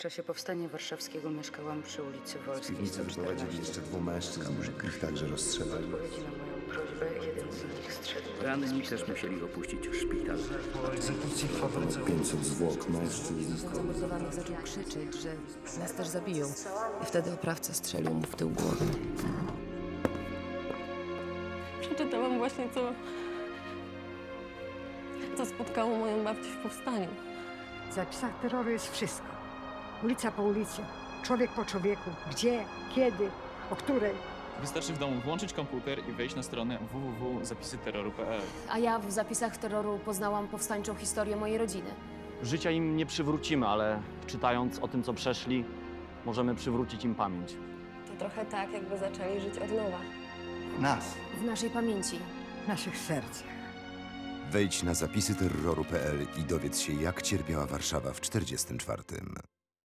czasie powstania warszawskiego mieszkałam przy ulicy Z Wolskiej piwnicy wyprowadzili 114. jeszcze dwóch mężczyzn, ich także rozstrzelali. odpowiedzi na moją prośbę jeden z nich strzelił. Ranni też musieli opuścić szpital. Po egzekucji w fabryce 500 zwłok mężczyzn. Zamordowany zaczął krzyczeć, że nas też zabiją. I wtedy oprawca strzelił mu w tył głowy. Przeczytałam właśnie, co, co spotkało moją babcię w powstaniu. W zapisach terroru jest wszystko. Ulica po ulicy, człowiek po człowieku, gdzie, kiedy, o której. Wystarczy w domu włączyć komputer i wejść na stronę www.zapisyterroru.pl. A ja w zapisach terroru poznałam powstańczą historię mojej rodziny. Życia im nie przywrócimy, ale czytając o tym, co przeszli, możemy przywrócić im pamięć. To trochę tak, jakby zaczęli żyć od nowa. nas. W naszej pamięci. w naszych sercach. Wejdź na zapisy terroru.pl i dowiedz się, jak cierpiała Warszawa w 1944.